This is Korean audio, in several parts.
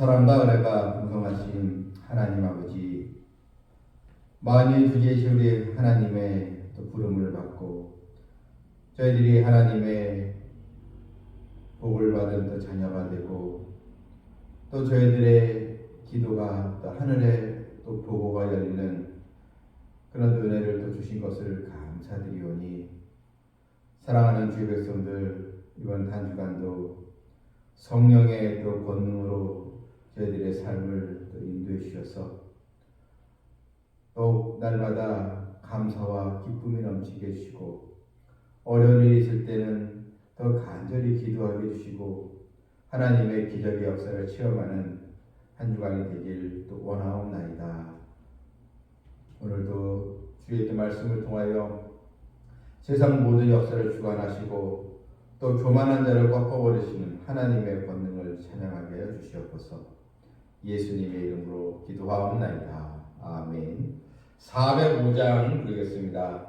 사랑과 은혜가 풍성하신 하나님 아버지 만일 주제시 우리 하나님의 또 부름을 받고 저희들이 하나님의 복을 받은 또 자녀가 되고 또 저희들의 기도가 또 하늘에 또 보고가 열리는 그런 은혜를 또 주신 것을 감사드리오니 사랑하는 주의 백성들 이번 한 주간도 성령의 또 권능으로 저희들의 삶을 또 인도해 주셔서 또 날마다 감사와 기쁨이 넘치게 해주시고 어려운 일이 있을 때는 더 간절히 기도하게 해주시고 하나님의 기적의 역사를 체험하는 한 주간이 되길 또 원하옵나이다. 오늘도 주의 그 말씀을 통하여 세상 모든 역사를 주관하시고 또 교만한 자를 꺾어버리시는 하나님의 권능을 찬양하게 하여 주시옵소서. 예수님의 이름으로 기도하옵나이다. 아멘. 405장 부르겠습니다.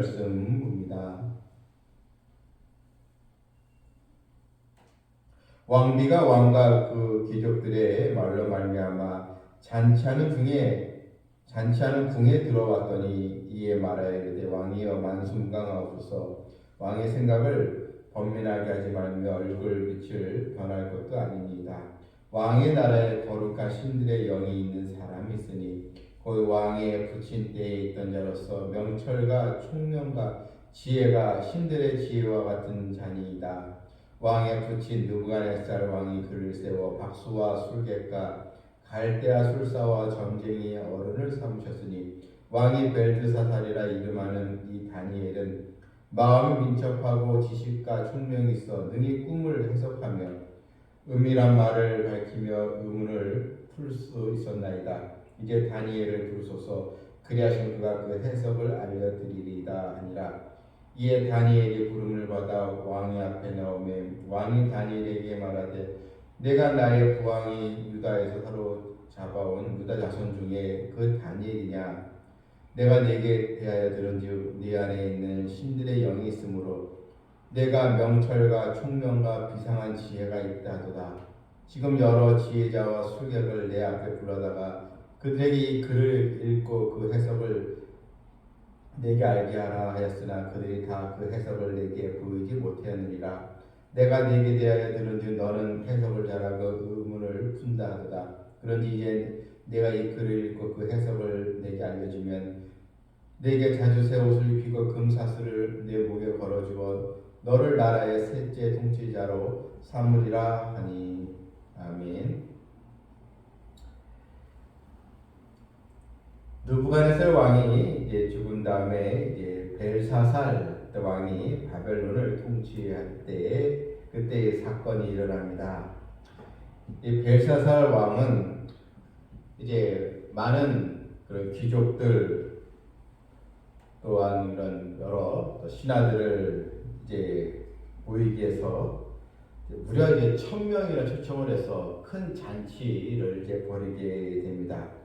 말씀 봅니다. 왕비가 왕과 그 귀족들의 말로 말미암아 잔치하는 중에 잔치하는 궁에 들어왔더니 이에 말하여 이르되 왕이여 만순강하옵소서 왕의 생각을 번민하게 하지 말며 얼굴 빛을 변할 것도 아니니이다 왕의 나라에 거룩한 신들의 영이 있는 사람이 있으니 그 왕의 부친 때에 있던 자로서 명철과 총명과 지혜가 신들의 지혜와 같은 자니이다 왕의 부친 누부갓네살 왕이 그를 세워 박수와 술객과 갈대아 술사와 점쟁이 어른을 삼으셨으니 왕이 벨드사살이라 이름하는 이 다니엘은 마음이 민첩하고 지식과 총명이 있어 능히 꿈을 해석하며 은밀한 말을 밝히며 의문을 풀 수 있었나이다. 이제 다니엘을 부르소서. 그리하신 그가 그 해석을 알려드리리이다 하니라. 이에 다니엘이 부름을 받아 왕의 앞에 나오매 왕이 다니엘에게 말하되 내가 나의 부왕이 유다에서 사로잡아온 유다 자손 중에 그 다니엘이냐? 내가 네게 대하여 들은즉 네 안에 있는 신들의 영이 있으므로 내가 명철과 총명과 비상한 지혜가 있다 하도다. 지금 여러 지혜자와 술객을 내 앞에 불러다가 그들에게 이 글을 읽고 그 해석을 내게 알게 하라 하였으나 그들이 다 그 해석을 내게 보이지 못하였느니라. 내가 네게 대하여 들은즉 너는 해석을 잘하고 의문을 푼다 하도다. 그런지 이제 내가 이 글을 읽고 그 해석을 내게 알려주면 내게 자주 새 옷을 입히고 금사슬을 내 목에 걸어주고 너를 나라의 셋째 통치자로 삼으리라 하니. 아멘. 느부갓네살 왕이 이제 죽은 다음에 이제 벨사살 왕이 바벨론을 통치할 때에 그때의 사건이 일어납니다. 이 벨사살 왕은 이제 많은 그런 귀족들 또한 이런 여러 또 신하들을 이제 모이기 위해서 무려 이제 천 명이나 초청을 해서 큰 잔치를 이제 벌이게 됩니다.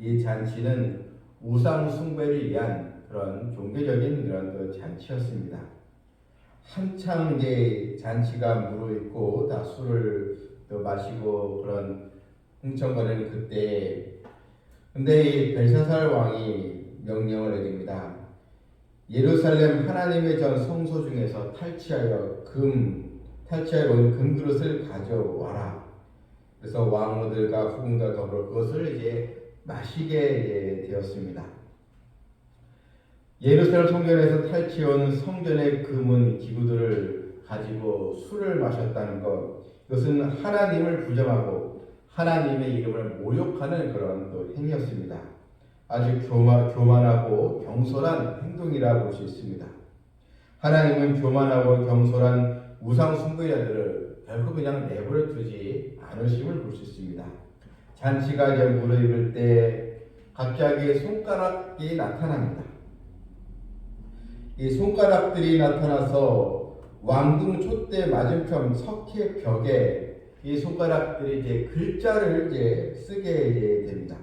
이 잔치는 우상 숭배를 위한 그런 종교적인 그런 그 잔치였습니다. 한창 이제 잔치가 무르익고 다 술을 또 마시고 그런 흥청거리는 그때 근데 이 벨사살 왕이 명령을 내립니다. 예루살렘 하나님의 전 성소 중에서 탈취하여 금 탈취하여 온 금그릇을 가져와라. 그래서 왕후들과 후궁과 더불어 그것을 이제 마시게 이제 되었습니다. 예루살렘 성전에서 탈취해온 성전의 금은 기구들을 가지고 술을 마셨다는 것, 이것은 하나님을 부정하고 하나님의 이름을 모욕하는 그런 또 행위였습니다. 아주 교만, 교만하고 경솔한 행동이라 볼수 있습니다. 하나님은 교만하고 경솔한 우상 숭배자들을 결코 그냥 내버려 두지 않으심을 볼 수 있습니다. 잔치가 무르익을 때 갑자기 손가락이 나타납니다. 이 손가락들이 나타나서 왕궁 촛대 맞은편 석회 벽에 이 손가락들이 이제 글자를 이제 쓰게 됩니다.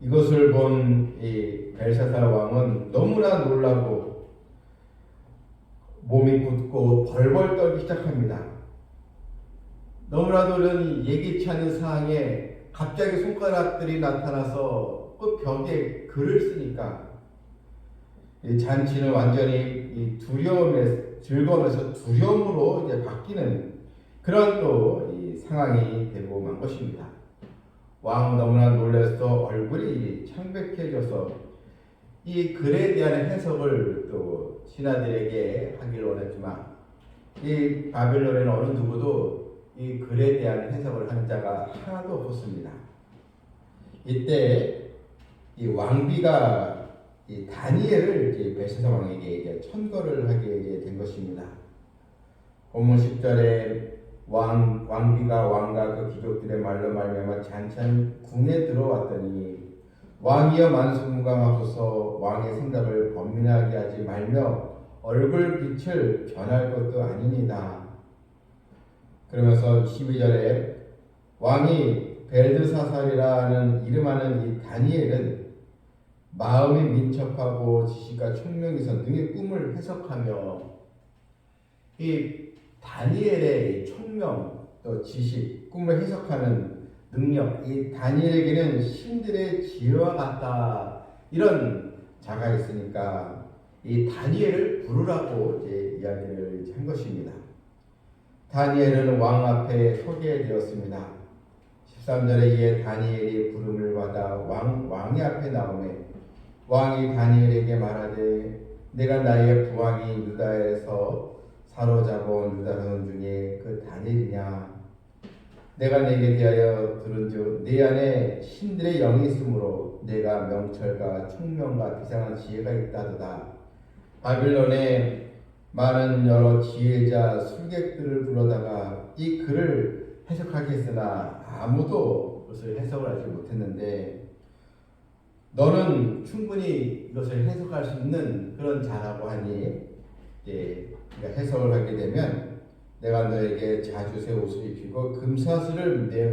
이것을 본 이 벨사살 왕은 너무나 놀라고 몸이 굳고 벌벌 떨기 시작합니다. 너무나도 이런 예기치 않은 상황에 갑자기 손가락들이 나타나서 그 벽에 글을 쓰니까 이 잔치는 완전히 이 두려움에 즐거움에서 두려움으로 이제 바뀌는 그런 또이 상황이 되고 만 것입니다. 왕은 너무나 놀라서 얼굴이 창백해져서 이 글에 대한 해석을 또 신하들에게 하길 원했지만 이 바벨론에는 어느 누구도 이 글에 대한 해석을 한 자가 하나도 없었습니다. 이때 이 왕비가 이 다니엘을 이제 벨사사 왕에게 이제 천거를 하게 된 것입니다. 본문 10절에 왕 왕비가 왕과 그 귀족들의 말로 말미암아 잔찬 궁에 들어왔더니 왕이여 만수무강하소서 왕의 생각을 번민하게 하지 말며 얼굴 빛을 변할 것도 아니니다. 그러면서 12절에 왕이 벨드사살이라는 이름하는 이 다니엘은 마음이 민첩하고 지식과 총명이서 능히 꿈을 해석하며 이 다니엘의 총명 또 지식 꿈을 해석하는 능력 이 다니엘에게는 신들의 지혜와 같다 이런 자가 있으니까 이 다니엘을 부르라고 이제 이야기를 한 것입니다. 다니엘은 왕 앞에 서게 되었습니다. 13절에 이에 다니엘이 부름을 받아 왕, 왕의 앞에 나오매 왕이 다니엘에게 말하되 내가 나의 부왕이 유다에서 사로잡아온 유다 선 중에 그 다니엘이냐 내가 내게 대하여 들은즉 네 안에 신들의 영이 있으므로 내가 명철과 총명과 비상한 지혜가 있다도다 바빌론에 많은 여러 지혜자 술객들을 불러다가 이 글을 해석하겠으나 아무도 그것을 해석을 하지 못했는데 너는 충분히 이것을 해석할 수 있는 그런 자라고 하니 이제 해석을 하게 되면 내가 너에게 자주새 옷을 입히고 금사슬을 내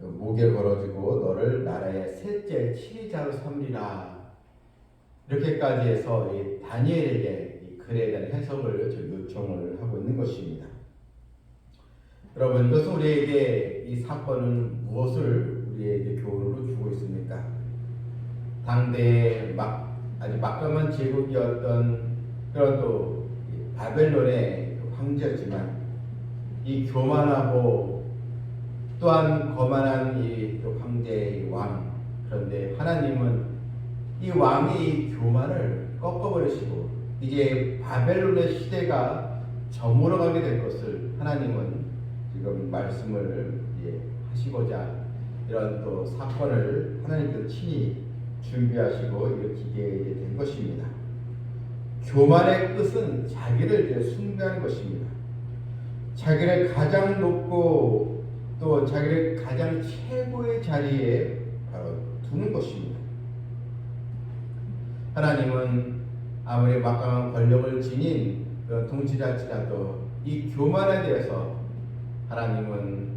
목에 걸어주고 너를 나라의 셋째 치리자로 삼리라. 이렇게까지 해서 이 다니엘에게 이 글에 대한 해석을 요청을 하고 있는 것입니다. 여러분 이것은 우리에게 이 사건은 무엇을 우리에게 교훈으로 주고 있습니까? 당대의 막 아주 막강한 제국이었던 그런 또 바벨론의 황제였지만 이 교만하고 또한 거만한 이 황제의 왕 그런데 하나님은 이 왕의 이 교만을 꺾어버리시고 이제 바벨론의 시대가 저물어 가게 될 것을 하나님은 지금 말씀을 하시고자 이런 또 사건을 하나님께서 친히 준비하시고 일으키게 된 것입니다. 교만의 끝은 자기를 숭배하는 것입니다. 자기를 가장 높고 또 자기를 가장 최고의 자리에 바로 두는 것입니다. 하나님은 아무리 막강한 권력을 지닌 그 통치자치라도 이 교만에 대해서 하나님은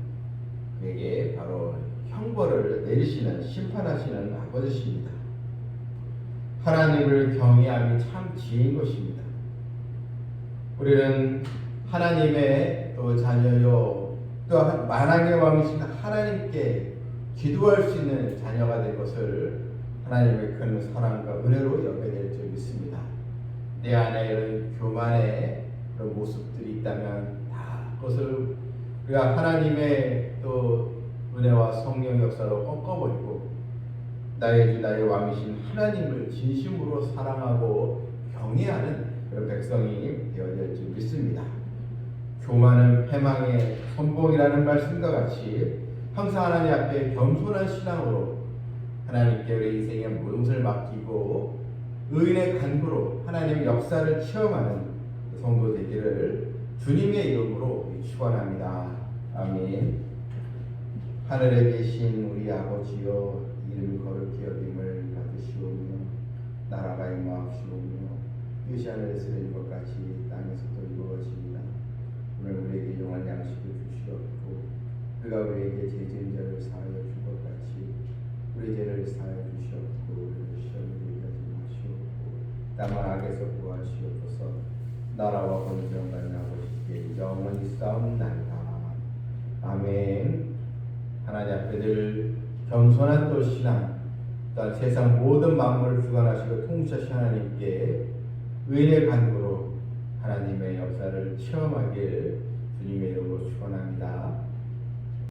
그에게 바로 형벌을 내리시는 심판하시는 아버지십니다. 하나님을 경외함이 참 지혜인 것입니다. 우리는 하나님의 또 자녀요 또 만왕의 왕이신 하나님께 기도할 수 있는 자녀가 될 것을 하나님의 큰 사랑과 은혜로 여겨야 될줄 믿습니다. 내 안에 이런 교만의 그런 모습들이 있다면 다 그것을 우리가 하나님의 또 은혜와 성령 역사로 꺾어버리고 나의 주 나의 왕이신 하나님을 진심으로 사랑하고 경외하는 그런 백성이 되어야 될줄 믿습니다. 교만은 패망의 선봉이라는 말씀과 같이 항상 하나님 앞에 겸손한 신앙으로 하나님께 우리 인생의 모든 것을 맡기고 의인의 간구로 하나님의 역사를 체험하는 그 성도 되기를 주님의 이름으로 축원합니다. 아멘. 하늘에 계신 우리 아버지여 이름 거룩히 여김을 받으시오며 나라가 임하옵시오며 뜻이 하늘에서 이룬 것 같이 땅에서도 이루어집니다. 오늘 우리에게 용한 양식을 주시옵고 그가 우리에게 제 죄인자를 사하여 준것 같이 우리 죄를 사하여 주시옵고 우리를 시험에 들게 하지 마시옵고 다 만 악에서 구하시옵소서. 나라와 권세와 아버지께 영원히 싸움나이다 아멘. 하나님 앞에 늘 겸손한 또 신앙 또한 세상 모든 만물을 주관하시고 통치하신 하나님께 의인의 간구로 하나님의 역사를 체험하길 주님의 이름으로 축원합니다.